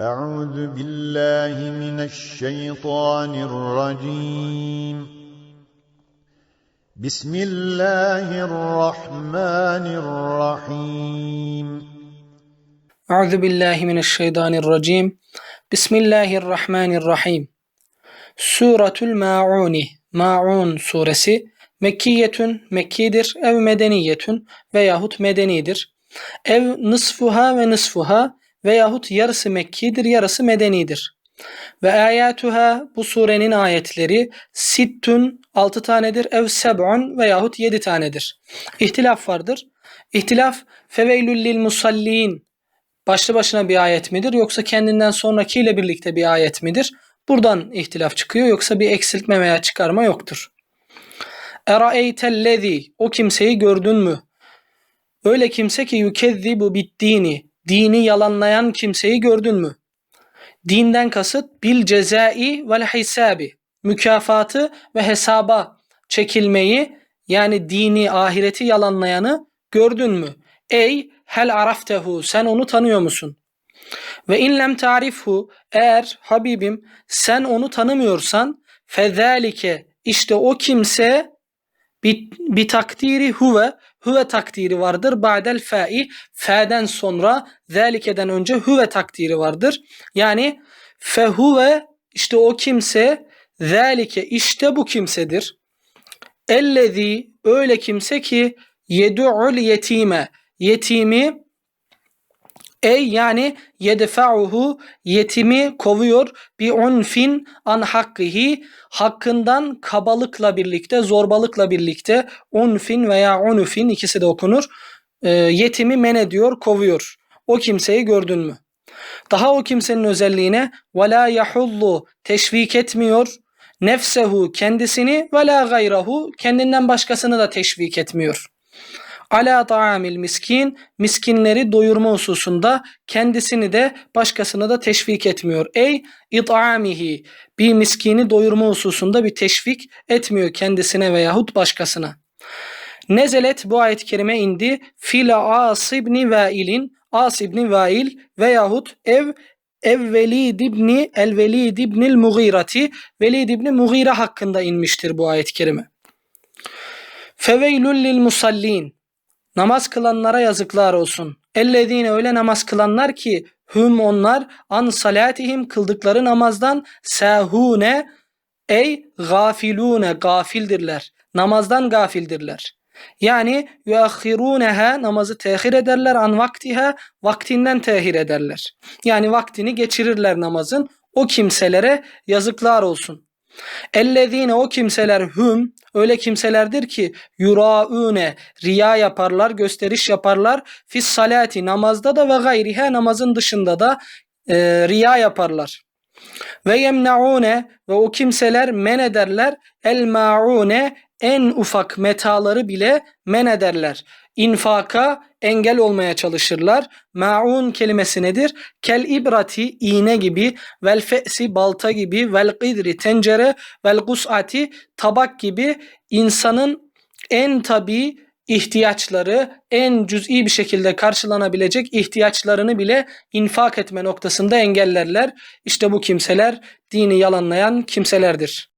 أعوذ بالله من الشيطان الرجيم بسم الله الرحمن الرحيم أعوذ بالله من الشيطان الرجيم بسم الله الرحمن الرحيم Suratul Ma'uni Ma'un suresi Mekkiyetün Mekkidir ev medeniyetün veyahut medenidir. Ev nısfuha ve nısfuha veyahut yarısı Mekkidir yarısı medenidir. Ve ayatuha bu surenin ayetleri sittün altı tanedir ev seb'un veyahut yedi tanedir. İhtilaf vardır. İhtilaf feveylül lil musallin başlı başına bir ayet midir yoksa kendinden sonrakiyle birlikte bir ayet midir? Buradan ihtilaf çıkıyor yoksa bir eksiltme veya çıkarma yoktur. Eraeytellezi o kimseyi gördün mü? Öyle kimse ki yükezzibu biddini dini yalanlayan kimseyi gördün mü? Dinden kasıt bil cezai vel hisabi mükafatı ve hesaba çekilmeyi yani dini ahireti yalanlayanı gördün mü? Ey hel araftehu sen onu tanıyor musun? Ve in lem tarifhu eğer Habibim sen onu tanımıyorsan fezalike işte o kimse bir takdiri huve huve takdiri vardır. Ba'del fa'i fa'den sonra zalikeden önce huve takdiri vardır. Yani fehuve işte o kimse zalike işte bu kimsedir. Ellezi öyle kimse ki yedu'ul yetime yetimi Ey yani yedfa'uhu yetimi kovuyor bi unfin an hakkihi hakkından kabalıkla birlikte zorbalıkla birlikte unfin veya unufin ikisi de okunur. E, yetimi men ediyor kovuyor. O kimseyi gördün mü? Daha o kimsenin özelliğine ve la yahullu teşvik etmiyor. Nefsehu kendisini ve la gayrahu kendinden başkasını da teşvik etmiyor ala ta'amil miskin miskinleri doyurma hususunda kendisini de başkasını da teşvik etmiyor. Ey it'amihi bir miskini doyurma hususunda bir teşvik etmiyor kendisine veyahut başkasına. Nezelet bu ayet-i kerime indi fil As ibn Vail'in As ibn Vail veyahut ev ev Velid ibni el Velid ibnil Mughirati Velid ibni Mughire hakkında inmiştir bu ayet-i kerime. Feveylül lil musallin Namaz kılanlara yazıklar olsun. Ellezine öyle namaz kılanlar ki hüm onlar an salatihim kıldıkları namazdan sahune ey gafilune gafildirler. Namazdan gafildirler. Yani yuakhiruneha namazı tehir ederler an vaktiha vaktinden tehir ederler. Yani vaktini geçirirler namazın. O kimselere yazıklar olsun. Ellezine o kimseler hüm öyle kimselerdir ki yuraune riya yaparlar, gösteriş yaparlar. Fis salati namazda da ve gayrihe namazın dışında da e, riya yaparlar. Ve yemnaune ve o kimseler men ederler el maune en ufak metaları bile men ederler infaka engel olmaya çalışırlar. Ma'un kelimesi nedir? Kel ibrati iğne gibi, vel fe'si balta gibi, vel qidri tencere, vel gus'ati tabak gibi insanın en tabi ihtiyaçları en cüz'i bir şekilde karşılanabilecek ihtiyaçlarını bile infak etme noktasında engellerler. İşte bu kimseler dini yalanlayan kimselerdir.